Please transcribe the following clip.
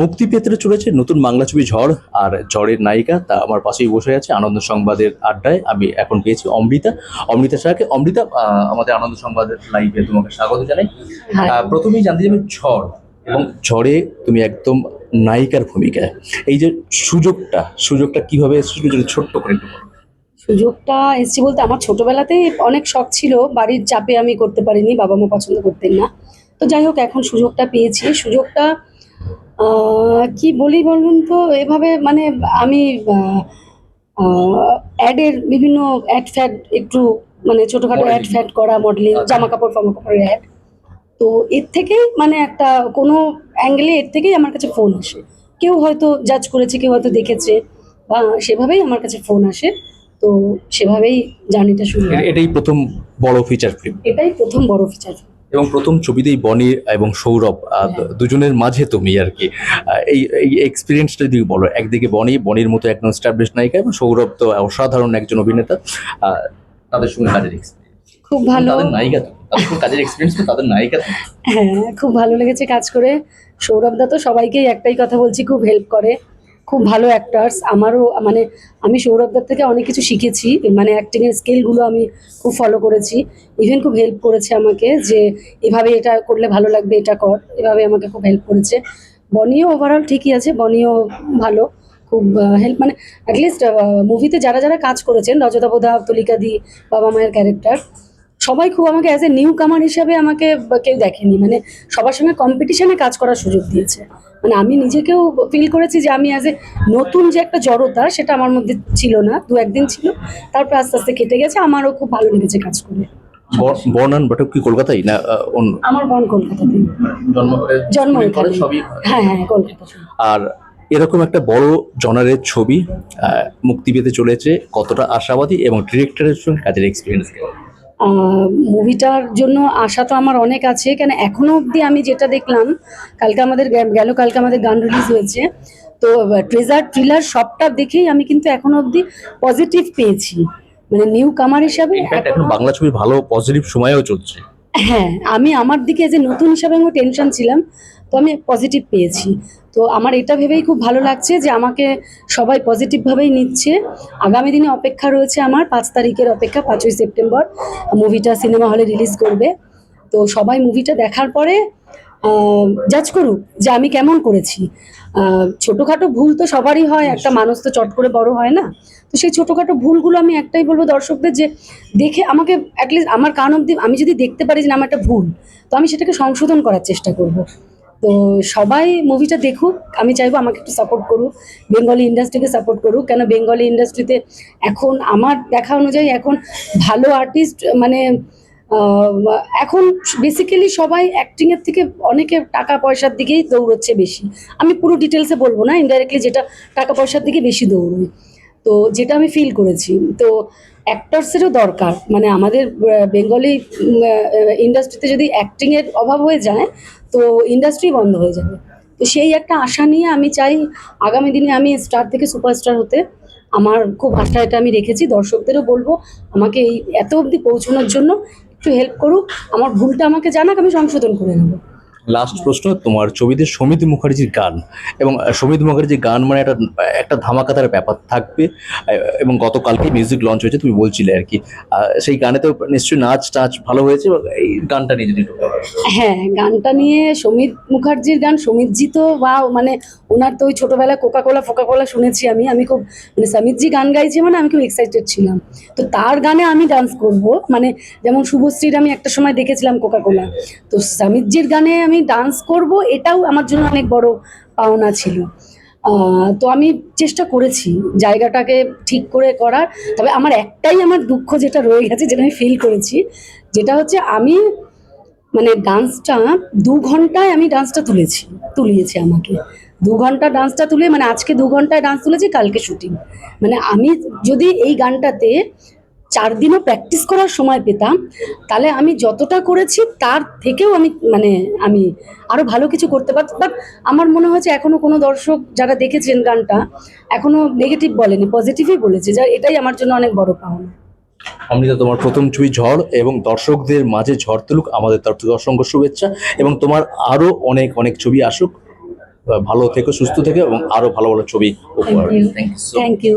মুক্তি পেতে চলেছে নতুন বাংলা ছবি ঝড় আর ঝড়ের নায়িকা তা আমার পাশেই বসে আছে আনন্দ সংবাদের আড্ডায়। আমি এখন পেয়েছি অমৃতা। অমৃতা শাহকে অমৃতা আমাদের আনন্দ সংবাদের লাইভে তোমাকে স্বাগত জানাই। প্রথমেই জানতে চাইবে ঝড় এবং ঝড়ে তুমি একদম নায়িকার ভূমিকায় এই যে সুযোগটা সুযোগটা কীভাবে এসেছিল যদি ছোট্ট করে একটু সুযোগটা এসছি বলতে আমার ছোটবেলাতেই অনেক শখ ছিল বাড়ির চাপে আমি করতে পারিনি বাবা মা পছন্দ করতেন না। তো যাই হোক এখন সুযোগটা পেয়েছি। সুযোগটা কি বলি বলুন তো? এভাবে মানে আমি অ্যাডের বিভিন্ন অ্যাড ফ্যাড একটু মানে ছোটোখাটো অ্যাড ফ্যাড করা মডেলিং জামা কাপড় ফামা কাপড়ের অ্যাড তো এর থেকেই মানে একটা কোনো অ্যাঙ্গেলে এর থেকেই আমার কাছে ফোন আসে। কেউ হয়তো জাজ করেছে কেউ হয়তো দেখেছে বা সেভাবেই আমার কাছে ফোন আসে। তো সেভাবেই জার্নিটা শুরু এটাই প্রথম বড় ফিচার ফিল্ম এটাই প্রথম বড় ফিচার এবং প্রথম ছবিতেই বনি এবং সৌরভ হ্যাঁ। দুজনের মাঝে তুমি আর কি। এই এই এক্সপিরিয়েন্সটা যদি বলো একদিকে বনি বনির মতো একদম স্টাবলিশ নায়িকা এবং সৌরভ তো অসাধারণ একজন অভিনেতা তাদের সঙ্গে কাজের এক্সপিরিয়েন্স খুব ভালো। তাদের নায়িকা কাজের এক্সপিরিয়েন্স তাদের নায়িকা। হ্যাঁ খুব ভালো লেগেছে কাজ করে। সৌরভ দা তো সবাইকেই একটাই কথা বলছি খুব হেল্প করে। খুব ভালো অ্যাক্টার্স আমারও মানে আমি সৌরভ দার থেকে অনেক কিছু শিখেছি মানে অ্যাক্টিংয়ের স্কিলগুলো আমি খুব ফলো করেছি। ইভেন খুব হেল্প করেছে আমাকে যে এভাবে এটা করলে ভালো লাগবে, এটা কর। এভাবে আমাকে খুব হেল্প করেছে। বনিও ওভারঅল ঠিকই আছে, বনিও ভালো, খুব হেল্প মানে অ্যাটলিস্ট মুভিতে যারা যারা কাজ করেছেন রজতা বোধা তুলিকা দি, বাবা মায়ের ক্যারেক্টার সবাই খুব আমাকে অ্যাজ এ নিউ কামার হিসাবে আমাকে কেউ দেখেনি। মানে সবার সঙ্গে কম্পিটিশনে কাজ করার সুযোগ দিয়েছে। মানে আমি নিজেকেও ফিল করেছি যে আমি অ্যাজ এ নতুন যে একটা জড়তা সেটা আমার মধ্যে ছিল না দু একদিন ছিল। তারপর আস্তে আস্তে কেটে গেছে আমারও খুব ভালো লেগেছে কাজ করে। ব- বর্ণান বটক কি কলকাতায় না অন্য? আমার জন্ম হ্যাঁ হ্যাঁ কলকাতা আর এরকম একটা বড় জনারের ছবি মুক্তি পেতে চলেছে কতটা আশাবাদী এবং ডিরেক্টরের সঙ্গে কাজের এক্সপিরিয়েন্স মুভিটার জন্য আশা তো আমার অনেক আছে। কেন এখনও অবধি আমি যেটা দেখলাম কালকে আমাদের গেল কালকে আমাদের গান রিলিজ হয়েছে। তো ট্রেজার ট্রিলার সবটা দেখেই আমি কিন্তু এখনও অবধি পজিটিভ পেয়েছি। মানে নিউ কামার হিসাবে এখন বাংলা ছবি ভালো পজিটিভ সময়েও চলছে। হ্যাঁ আমি আমার দিকে যে নতুন হিসাবে আমি টেনশন ছিলাম, তো আমি পজিটিভ পেয়েছি। তো আমার এটা ভেবেই খুব ভালো লাগছে যে আমাকে সবাই পজিটিভভাবেই নিচ্ছে। আগামী দিনে অপেক্ষা রয়েছে আমার পাঁচ তারিখের অপেক্ষা, পাঁচই সেপ্টেম্বর। মুভিটা সিনেমা হলে রিলিজ করবে। তো সবাই মুভিটা দেখার পরে জাজ করুক যে আমি কেমন করেছি। ছোটখাটো ভুল তো সবারই হয় একটা মানুষ তো চট করে বড় হয় না। তো সেই ছোটখাটো ভুলগুলো আমি একটাই বলব দর্শকদের যে দেখে আমাকে অ্যাটলিস্ট আমার কান অব্দি আমি যদি দেখতে পারি যে না, আমার একটা ভুল তো আমি সেটাকে সংশোধন করার চেষ্টা করব। তো সবাই মুভিটা দেখুক আমি চাইব আমাকে একটু সাপোর্ট করুক বেঙ্গলি ইন্ডাস্ট্রিকে সাপোর্ট করুক কেন বেঙ্গলি ইন্ডাস্ট্রিতে এখন আমার দেখা অনুযায়ী এখন ভালো আর্টিস্ট মানে এখন বেসিক্যালি সবাই অ্যাক্টিংয়ের থেকে অনেকে টাকা পয়সার দিকেই দৌড়চ্ছে বেশি। আমি পুরো ডিটেলসে বলব না ইনডাইরেক্টলি যেটা টাকা পয়সার দিকে বেশি দৌড়ই। তো যেটা আমি ফিল করেছি, তো অ্যাক্টার্সেরও দরকার। মানে আমাদের বেঙ্গলি ইন্ডাস্ট্রিতে যদি অ্যাক্টিংয়ের অভাব হয়ে যায়, তো ইন্ডাস্ট্রি বন্ধ হয়ে যাবে। তো সেই একটা আশা নিয়ে আমি চাই, আগামী দিনে আমি স্টার থেকে সুপারস্টার হতে। আমার খুব আশা এটা আমি রেখেছি, দর্শকদেরও বলব, আমাকে এই এত অবধি পৌঁছানোর জন্য একটু হেল্প করুক আমার ভুলটা আমাকে জানাক আমি সংশোধন করে নেব। লাস্ট প্রশ্ন, তোমার ছবিতে সমিত মুখার্জির গান এবং সমিত মুখার্জির গান মানে একটা একটা ধামাকাতার ব্যাপার থাকবে এবং গতকালকে মিউজিক লঞ্চ হয়েছে, তুমি বলছিলে আর কি। সেই গানে তো নিশ্চয়ই নাচ টাচ ভালো হয়েছে এই গানটা নিয়ে যদি হ্যাঁ গানটা নিয়ে সমিত মুখার্জির গান, সমিতজি তো বা মানে ওনার তো ওই ছোটোবেলায় কোকা কোলা ফোকা কোলা শুনেছি আমি। আমি খুব মানে সমিতজি গান গাইছি মানে আমি খুব এক্সাইটেড ছিলাম। তো তার গানে আমি ডান্স করব মানে যেমন শুভশ্রীর আমি একটা সময় দেখেছিলাম কোকা কোলা তো সমিতজির গানে আমি ডান্স করব, এটাও আমার জন্য অনেক বড় পাওনা ছিল। তো আমি চেষ্টা করেছি জায়গাটাকে ঠিক করে করার, তবে আমার একটাই আমার দুঃখ যেটা রয়ে গেছে, যেটা আমি ফিল করেছি, যেটা হচ্ছে আমি মানে ডান্সটা দু ঘন্টায় আমি ডান্সটা তুলেছি, তুলিয়েছি আমাকে। দু ঘণ্টা ডান্সটা তুলে মানে আজকে দু ঘন্টায় ডান্স তুলেছি, কালকে শুটিং মানে আমি যদি এই গানটাতে চার দিনও প্র্যাকটিস করার সময় পেতাম তাহলে আমি যতটা করেছি তার থেকেও আমি মানে আমি আরও ভালো কিছু করতে পারতাম। বাট আমার মনে হয়েছে এখনও কোনো দর্শক যারা দেখেছেন গানটা এখনও নেগেটিভ বলেনি পজিটিভই বলেছে। যা এটাই আমার জন্য অনেক বড় পাওনা। অমৃতা তোমার প্রথম ছবি ঝড় এবং দর্শকদের মাঝে ঝড় তুলুক আমাদের তরফ থেকে অসংখ্য শুভেচ্ছা এবং তোমার আরও অনেক অনেক ছবি আসুক। ভালো থেকো সুস্থ থেকো এবং আরও ভালো ভালো ছবি উপহার। Thank you thank you